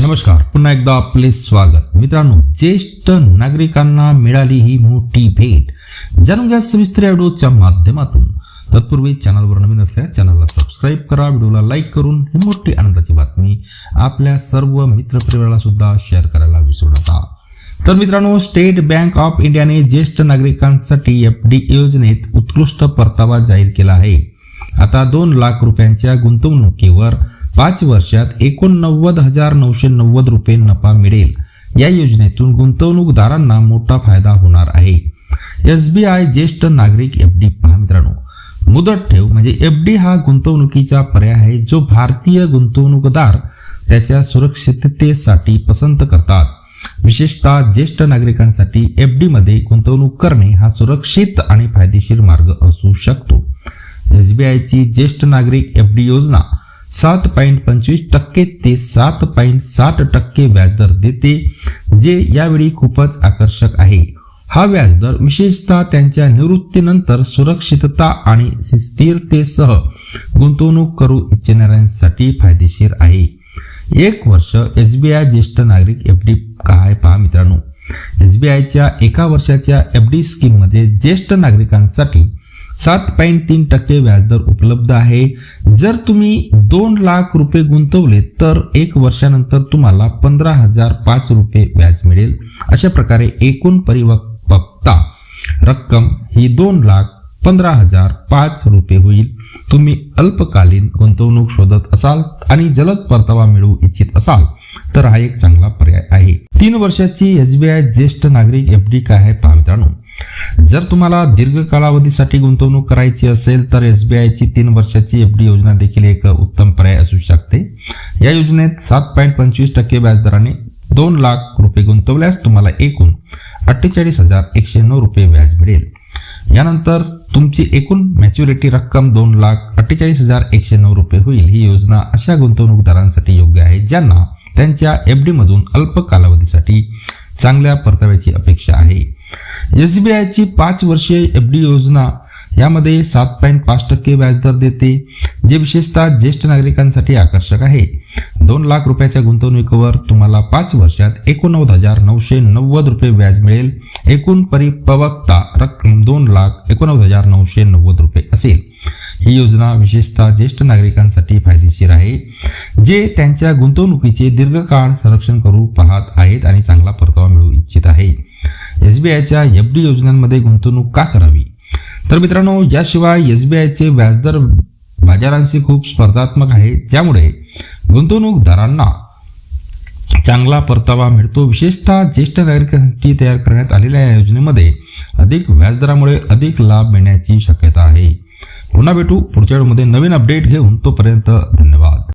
नमस्कार. पुन्हा एकदा आपले स्वागत. मित्रांनो ज्येष्ठ नागरिकांना मिळाली ही मोठी भेट जाणून घ्या सविस्तर व्हिडिओच्या माध्यमातून. तत्पूर्वी चॅनलवर नवीन असल्यास चॅनलला सबस्क्राईब करा व्हिडिओला लाईक करून ही मोठी आनंदाची बातमी आपल्या सर्व मित्रपरिवाराला सुद्धा शेअर करायला विसरू नका. तर मित्रांनो स्टेट बँक ऑफ इंडियाने ज्येष्ठ नागरिकांसाठी एफ डी योजनेत उत्कृष्ट परतावा जाहीर केला आहे. आता दोन लाख रुपयांच्या गुंतवणुकीवर पाच वर्षात एकोणनव्वद हजार नऊशे नव्वद रुपये नफा मिळेल. या योजनेतून गुंतवणूकदारांना मोठा फायदा होणार आहे. एस बी आय ज्येष्ठ नागरिक एफ डी. पहा मित्रांनो. मुदत ठेव म्हणजे एफ डी हा गुंतवणुकीचा पर्याय आहे जो भारतीय गुंतवणूकदार त्याच्या सुरक्षिततेसाठी पसंत करतात. विशेषतः ज्येष्ठ नागरिकांसाठी एफ डीमध्ये गुंतवणूक करणे हा सुरक्षित आणि फायदेशीर मार्ग असू शकतो. एसबीआयची ज्येष्ठ नागरिक एफ डी योजना सात पॉईंट पंचवीस टक्के ते सात पॉईंट साठ टक्के व्याजदर देते जे यावेळी खूपच आकर्षक आहे. हा व्याजदर विशेषतः त्यांच्या निवृत्तीनंतर सुरक्षितता आणि स्थिरतेसह गुंतवणूक करू इच्छिणाऱ्यांसाठी फायदेशीर आहे. एक वर्ष एस बी आय ज्येष्ठ नागरिक एफ डी काय पहा मित्रांनो? एस बी आयच्या एका वर्षाच्या एफ डी स्कीममध्ये ज्येष्ठ नागरिकांसाठी सात पॉईंट तीन टक्के व्याजदर उपलब्ध आहे. जर तुम्ही दोन लाख रुपये गुंतवले तर एक वर्षानंतर तुम्हाला पंधरा हजार पाच रुपये व्याज मिळेल. अशा प्रकारे एकूण परिपक्वता रक्कम ही दोन लाख पंधरा हजार पाच रुपये होईल. तुम्ही अल्पकालीन गुंतवणूक शोधत असाल आणि जलद परतावा मिळवू इच्छित असाल तर हा एक चांगला पर्याय आहे. तीन वर्षाची एसबीआय ज्येष्ठ नागरिक एफ डी काय आहे पहा मित्रांनो. जर तुम्हाला दीर्घ कालावधीसाठी गुंतवणूक करायची असेल तर एस बी आयची तीन वर्षाची एफ डी योजना देखील एक उत्तम पर्याय असू शकते. या योजनेत सात पॉईंट पंचवीस टक्के व्याजदराने दोन लाख रुपये गुंतवल्यास तुम्हाला एकूण अठ्ठेचाळीस हजार एकशे नऊ रुपये व्याज मिळेल. यानंतर तुमची एकूण मॅच्युरिटी रक्कम दोन लाख अठ्ठेचाळीस हजार एकशे नऊ रुपये होईल. ही योजना अशा गुंतवणूकदारांसाठी योग्य आहे ज्यांना त्यांच्या एफ डीमधून अल्प कालावधीसाठी चांगल्या परताव्याची अपेक्षा आहे. एस बी आयची पाच वर्षीय एफ डी योजना यामध्ये सात पॉईंट पाच टक्के व्याजदर देते जे विशेषतः ज्येष्ठ नागरिकांसाठी आकर्षक आहे. दोन लाख रुपयाच्या गुंतवणुकीवर तुम्हाला पाच वर्षात एकोणनव्वद हजार नऊशे नव्वद रुपये व्याज मिळेल. एकूण परिपक्वता रक्कम दोन लाख एकोणनव्वद हजार नऊशे नव्वद रुपये असेल. ही योजना विशेषतः ज्येष्ठ नागरिकांसाठी फायदेशीर आहे जे त्यांच्या गुंतवणुकीचे दीर्घकाळ संरक्षण करू पाहत आहेत आणि चांगला परतावा मिळू इच्छित आहे. एसबीआयच्या एफ डी योजनांमध्ये गुंतवणूक का करावी? तर मित्रांनो याशिवाय एसबीआयचे व्याजदर बाजारांशी खूप स्पर्धात्मक आहे. ज्यामुळे गुंतवणूकदारांना चांगला परतावा मिळतो. विशेषतः ज्येष्ठ नागरिकांसाठी तयार करण्यात आलेल्या या योजनेमध्ये अधिक व्याजदरामुळे अधिक लाभ मिळण्याची शक्यता आहे. पुन्हा भेटू पुढच्या वेळेमध्ये नवीन अपडेट घेऊन तोपर्यंत धन्यवाद.